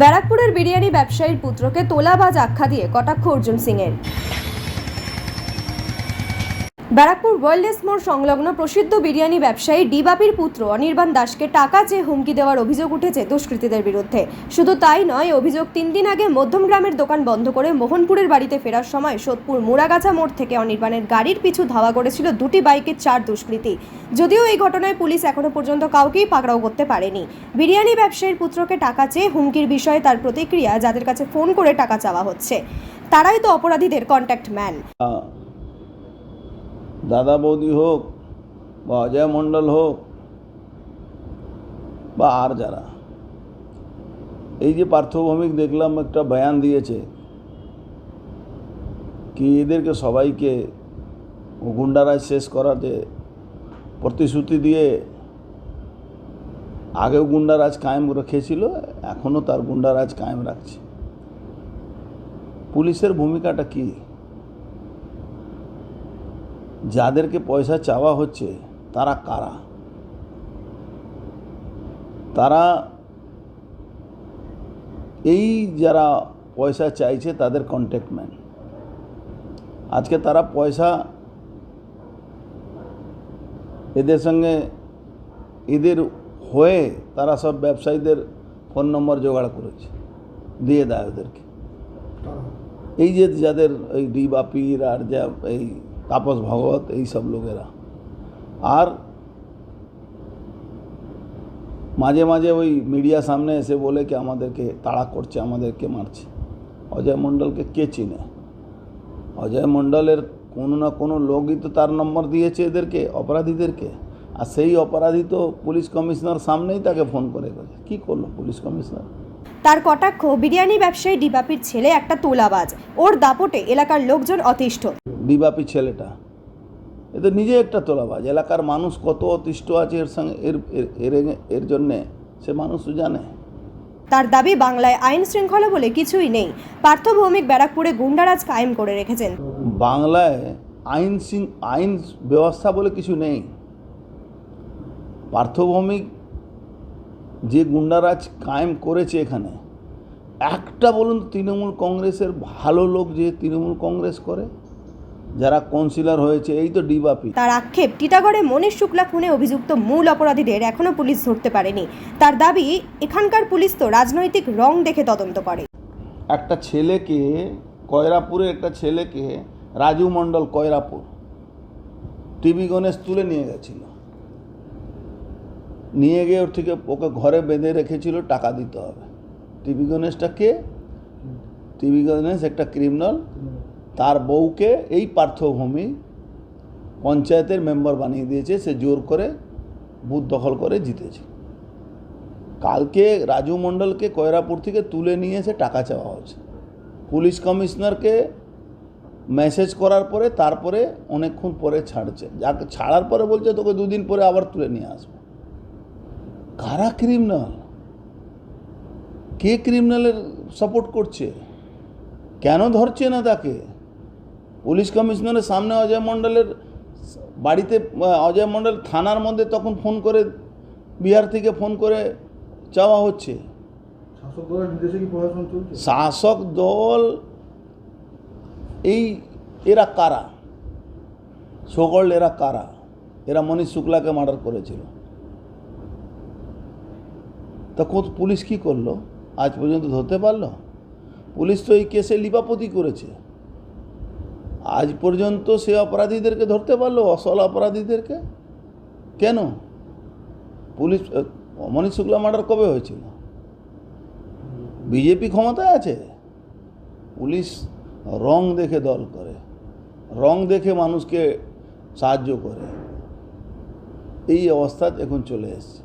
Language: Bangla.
ব্যারাকপুরের বিরিয়ানি ব্যবসায়ীর পুত্রকে তোলাবাজ আখ্যা দিয়ে কটাক্ষ অর্জুন সিংয়ের। ব্যারাকপুর ওয়েলনেস মোড় সংলগ্ন প্রসিদ্ধ বিরিয়ানি ব্যবসায়ী ডিবাপির পুত্র অনির্বাণ দাসকে টাকা চেয়ে হুমকি দেওয়ার অভিযোগ উঠেছে দুষ্কৃতীদের বিরুদ্ধে। শুধু তাই নয়, অভিযোগ তিন দিন আগে মধ্যমগ্রামের দোকান বন্ধ করে মোহনপুরের বাড়িতে ফেরার সময় সোদপুর মুড়াগাছা মোড় থেকে অনির্বাণের গাড়ির পিছু ধাওয়া করেছিল দুটি বাইকের চার দুষ্কৃতী। যদিও এই ঘটনায় পুলিশ এখনও পর্যন্ত কাউকেই পাকড়াও করতে পারেনি। বিরিয়ানি ব্যবসায়ীর পুত্রকে টাকা চেয়ে হুমকির বিষয়ে তার প্রতিক্রিয়া যাদের কাছে ফোন করে টাকা চাওয়া হচ্ছে। তারাই তো অপরাধীদের কন্ট্যাক্ট ম্যান দাদা বৌদি হোক বা অজয় মণ্ডল হোক বা আর যারা। এই যে পার্থভৌমিক দেখলাম, একটা বয়ান দিয়েছে কি এদেরকে সবাইকে গুন্ডারাজ শেষ করাতে প্রতিশ্রুতি দিয়ে আগেও গুন্ডারাজ কায়েম রেখেছিল এখনও তার গুন্ডারাজ কায়েম রাখছে। পুলিশের ভূমিকাটা কী? যাদেরকে পয়সা চাওয়া হচ্ছে তারা কারা? তারা এই যারা পয়সা চাইছে তাদের কন্ট্যাক্টম্যান আজকে তারা পয়সা এদের সঙ্গে এদের হয়ে তারা সব ব্যবসায়ীদের ফোন নম্বর জোগাড় করেছে দিয়ে দেয় ওদেরকে। এই যে যাদের এই ডি বাপির আর যা এই তাপস ভগবত এই সব লোকেরা। আর মাঝে মাঝে ওই মিডিয়া সামনে এসে বলে কি, আমাদেরকে তাড়া করছে, আমাদেরকে মারছে। অজয় মণ্ডলকে কে চিনে? অজয় মণ্ডলের কোনো না কোনো লোকই তো তার নম্বর দিয়েছে এদেরকে, অপরাধীদেরকে। আর সেই অপরাধী তো পুলিশ কমিশনার সামনেই তাকে ফোন করে গেছে কী করল পুলিশ কমিশনার? তার কটাক্ষ বিরিয়ানি ব্যবসায়ী ডিবাপির ছেলে একটা তোলাবাজ। ওর দাপটে এলাকার লোকজন অতিষ্ঠ। ডিবাপি ছেলেটা। এ তো নিজে একটা তোলাবাজ। এলাকার মানুষ কত অতিষ্ঠ আছে এর সঙ্গে এর এর- এর জন্যে সে মানুষ জানে। তার দাবি বাংলায় আইন শৃঙ্খলা বলে কিছুই নেই। পার্থভৌমিক ব্যারাকপুরে গুন্ডারাজ কায়েম করে রেখেছেন। বাংলায় আইন আইন ব্যবস্থা বলে কিছু নেই। পার্থভৌমিক যে গুন্ডারাজ কায়েম করেছে এখানে একটা বলুন তৃণমূল কংগ্রেসের ভালো লোক যে তৃণমূল কংগ্রেস করে যারা কাউন্সিলর হয়েছে এই তো ডিবাপি তার আক্ষেপ টিটাগড়ে মনীশ শুক্লা খুনে অভিযুক্ত মূল অপরাধীদের এখনও পুলিশ ধরতে পারেনি। তার দাবি এখানকার পুলিশ তো রাজনৈতিক রং দেখে তদন্ত করে। একটা ছেলেকে কয়রাপুরের একটা ছেলেকে রাজু মণ্ডল কয়রাপুর টিভি গণেশ তুলে নিয়ে গেছিল। নিয়ে গিয়ে ওর থেকে ওকে ঘরে বেঁধে রেখেছিল টাকা দিতে হবে। টিভি গণেশটা কে? টিভি গণেশ একটা ক্রিমিনাল তার বউকে এই পার্থভূমি পঞ্চায়েতের মেম্বার বানিয়ে দিয়েছে সে জোর করে বুথ দখল করে জিতেছে। কালকে রাজু মণ্ডলকে কয়রাপুর থেকে তুলে নিয়ে এসে টাকা চাওয়া হচ্ছে পুলিশ কমিশনারকে মেসেজ করার পরে তারপরে অনেকক্ষণ পরে ছাড়ছে। যাকে ছাড়ার পরে বলছে তোকে দুদিন পরে আবার তুলে নিয়ে আসব। কারা ক্রিমিনাল কে ক্রিমিনালের সাপোর্ট করছে? কেন ধরছে না তাকে? পুলিশ কমিশনারের সামনে অজয় মণ্ডলের বাড়িতে অজয় মণ্ডল থানার মধ্যে তখন ফোন করে বিহার থেকে ফোন করে চাওয়া হচ্ছে। শাসক দল এই এরা কারা? সকল এরা কারা? এরা মনীষ শুক্লাকে মার্ডার করেছিল। তা কোথ পুলিশ কি করল? আজ পর্যন্ত ধরতে পারল? পুলিশ তো এই কেসে লিপাপতি করেছে। আজ পর্যন্ত সে অপরাধীদেরকে ধরতে পারল, অসল অপরাধীদেরকে? কেন? পুলিশ মনীষ শুক্লা মার্ডার কবে হয়েছিল? বিজেপি ক্ষমতায় আছে? পুলিশ রং দেখে দল করে, রং দেখে মানুষকে সাহায্য করে। এই অবস্থা এখন চলে এসছে।